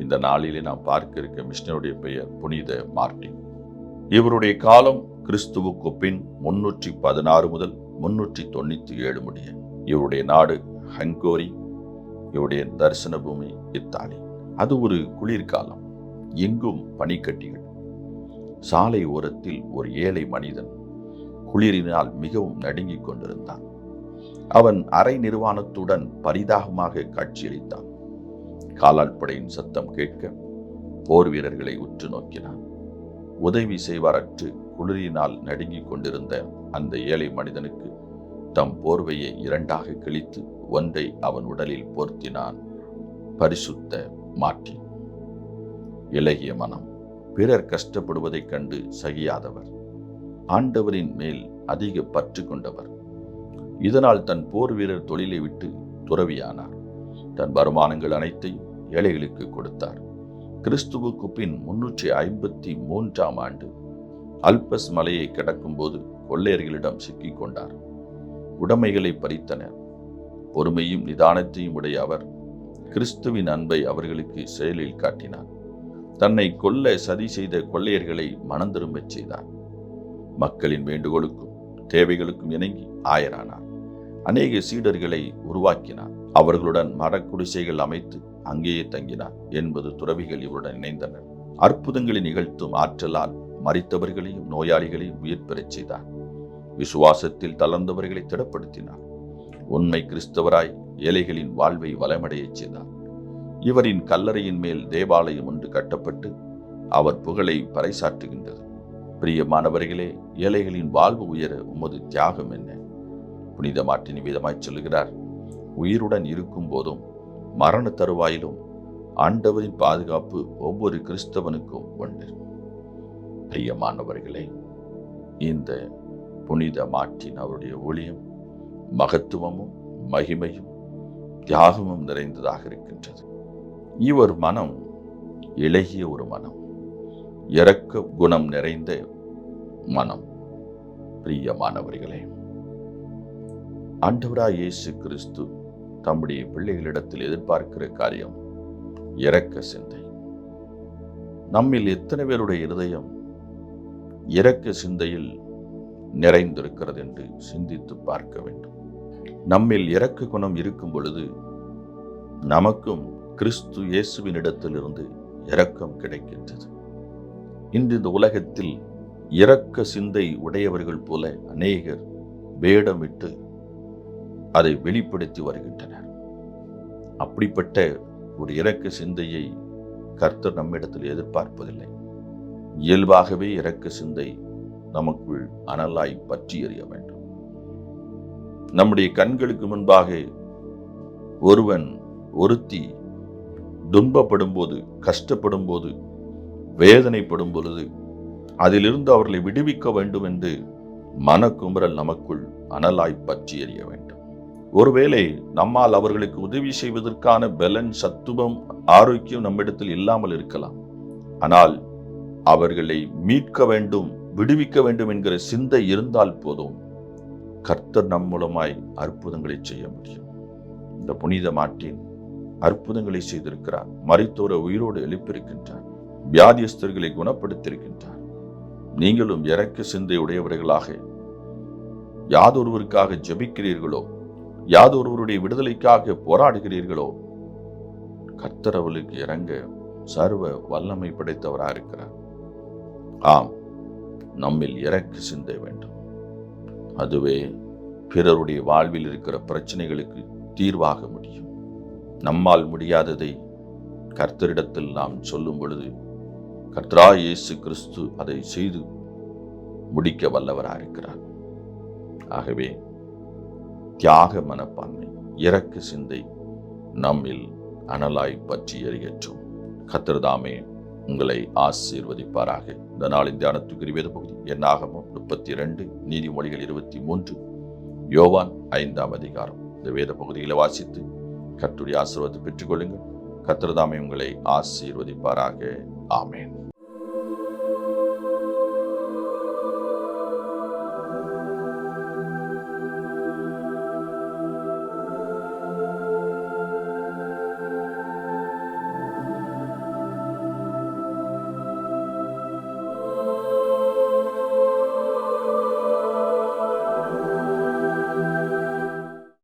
இந்த நாளிலே நாம் பார்க்க இருக்க மிஷினருடைய பெயர் புனித மார்ட்டின். இவருடைய காலம் கிறிஸ்துவுக்கு பின் முன்னூற்றி பதினாறு முதல் முன்னூற்றி தொண்ணூற்றி ஏழு முடிய. இவருடைய நாடு ஹங்கோரி இவருடைய தரிசன பூமி இத்தாலி. அது ஒரு குளிர்காலம் எங்கும் பனிக்கட்டிகள். சாலை ஓரத்தில் ஒரு ஏழை மனிதன் குளிரினால் மிகவும் நடுங்கிக் கொண்டிருந்தான். அவன் அரை நிர்வாணத்துடன் பரிதாகமாக காட்சியளித்தான். காலால் படையின் சத்தம் கேட்க போர் வீரர்களை உற்று நோக்கினான். உதவி செய்வாரற்று குளிரினால் நடுங்கிக் கொண்டிருந்த அந்த ஏழை மனிதனுக்கு தம் போர்வையை இரண்டாக கிழித்து ஒன்றை அவன் உடலில் போர்த்தினான். பரிசுத்த மாட்டின் இலகிய மனம். பிறர் கஷ்டப்படுவதைக் கண்டு சகியாதவர். ஆண்டவரின் மேல் அதிக பற்று கொண்டவர். இதனால் தன் போர் வீரர் தொழிலை விட்டு துறவியானார். தன் வருமானங்கள் அனைத்தையும் ஏழைகளுக்கு கொடுத்தார். கிறிஸ்துவுக்கு பின் முன்னூற்றி ஐம்பத்தி மூன்றாம் ஆண்டு அல்பஸ் மலையை கடக்கும்போது கொள்ளையர்களிடம் சிக்கிக் கொண்டார். உடைமைகளை பறித்தனர். பொறுமையும் நிதானத்தையும் உடைய அவர் கிறிஸ்துவின் அன்பை அவர்களுக்கு செயலில் காட்டினார். தன்னை கொல்ல சதி செய்த கொள்ளையர்களை மனந்திரும்பச் செய்தார். மக்களின் வேண்டுகோளுக்கும் தேவைகளுக்கும் இணங்கி ஆயரானார். அநேக சீடர்களை உருவாக்கினார். அவர்களுடன் மரக்குடிசைகள் அமைத்து அங்கேயே தங்கினார் என்பது துறவிகள் இவருடன் இணைந்தனர். அற்புதங்களை நிகழ்த்தும் ஆற்றலால் மறித்தவர்களையும் நோயாளிகளையும் உயிர் பெறச் செய்தார். விசுவாசத்தில் தளர்ந்தவர்களை திடப்படுத்தினார். உண்மை கிறிஸ்தவராய் ஏழைகளின் வாழ்வை வளமடையச் செய்தார். இவரின் கல்லறையின் மேல் தேவாலயம் ஒன்று கட்டப்பட்டு அவர் புகழை பறைசாற்றுகின்றது. பிரியமானவர்களே ஏழைகளின் வாழ்வு உயர உமது தியாகம் என்ன? புனித மாட்டின் விதமாய் சொல்லுகிறார் உயிருடன் இருக்கும் போதும் மரண தருவாயிலும் ஆண்டவரின் பாதுகாப்பு ஒவ்வொரு கிறிஸ்தவனுக்கும் உண்டு. பிரியமானவர்களே இந்த புனித மாற்றின் அவருடைய ஒளியும் மகத்துவமும் மகிமையும் தியாகமும் நிறைந்ததாக இருக்கின்றது. இவர் மனம் இளகிய ஒரு மனம் இறக்க குணம் நிறைந்த மனம். பிரியமானவர்களே ஆண்டவராய் இயேசு கிறிஸ்து தம்முடைய பிள்ளைகளிடத்தில் எதிர்பார்க்கிற காரியம் இரக்க சிந்தை. நம்மில் எத்தனை பேருடைய இருதயம் இரக்க சிந்தையில் நிறைந்திருக்கிறது என்று சிந்தித்து பார்க்க வேண்டும். நம்மில் இரக்க குணம் இருக்கும் பொழுது நமக்கும் கிறிஸ்து இயேசுவினிடத்திலிருந்து இரக்கம் கிடைக்கின்றது. இன்று இந்த உலகத்தில் இரக்க சிந்தை உடையவர்கள் போல அநேகர் வேடமிட்டு அதை வெளிப்படுத்தி வருகின்றனர். அப்படிப்பட்ட ஒரு இறக்க சிந்தையை கர்த்தர் நம்மிடத்தில் எதிர்பார்ப்பதில்லை. இயல்பாகவே இறக்க சிந்தை நமக்குள் அனலாய் பற்றி எறிய வேண்டும். நம்முடைய கண்களுக்கு முன்பாக ஒருவன் ஒருத்தி துன்பப்படும் போது கஷ்டப்படும் போது வேதனைப்படும் பொழுது அதிலிருந்து அவர்களை விடுவிக்க வேண்டும் என்று மனக்குமுறல் நமக்குள் அனலாய் பற்றி எறிய வேண்டும். ஒருவேளை நம்மால் அவர்களுக்கு உதவி செய்வதற்கான பலன் சத்துவம் ஆரோக்கியம் நம்மிடத்தில் இல்லாமல் இருக்கலாம். ஆனால் அவர்களை மீட்க வேண்டும் விடுவிக்க வேண்டும் என்கிற சிந்தை இருந்தால் போதும். கர்த்தர் நம் மூலமாய் அற்புதங்களை செய்ய முடியும். இந்த புனித மாட்டின் அற்புதங்களை செய்திருக்கிறார். மறைத்தோர உயிரோடு எழுப்பியிருக்கின்றார். வியாதியஸ்தர்களை குணப்படுத்தியிருக்கின்றார். நீங்களும் இறக்க சிந்தை உடையவர்களாக யாதொருவருக்காக ஜெபிக்கிறீர்களோ யாதொருவருடைய விடுதலைக்காக போராடுகிறீர்களோ கர்த்தரவளுக்கு இறங்க சர்வ வல்லமை படைத்தவராக இருக்கிறார். ஆம் நம்மில் இறக்க சிந்த வேண்டும். அதுவே பிறருடைய வாழ்வில் இருக்கிற பிரச்சனைகளுக்கு தீர்வாக முடியும். நம்மால் முடியாததை கர்த்தரிடத்தில் நாம் சொல்லும் பொழுது கர்த்தரா இயேசு கிறிஸ்து அதை செய்து முடிக்க வல்லவராக இருக்கிறார். ஆகவே தியாக மனப்பான்மை இறக்கு சிந்தை நம்மில் அனலாய் பற்றி எரியற்றும் கத்திரதாமே உங்களை ஆசீர்வதிப்பாராக. இந்த நாளின் தியானத்துக்குரிய வேத பகுதி என்னாகமும் முப்பத்தி இரண்டு நீதிமொழிகள் இருபத்தி மூன்று யோவான் ஐந்தாம் அதிகாரம். இந்த வேத பகுதிகளை வாசித்து கர்த்தருடைய ஆசீர்வாதத்தை பெற்றுக்கொள்ளுங்கள். கத்திரதாமே உங்களை ஆசீர்வதிப்பாராக. ஆமேன்.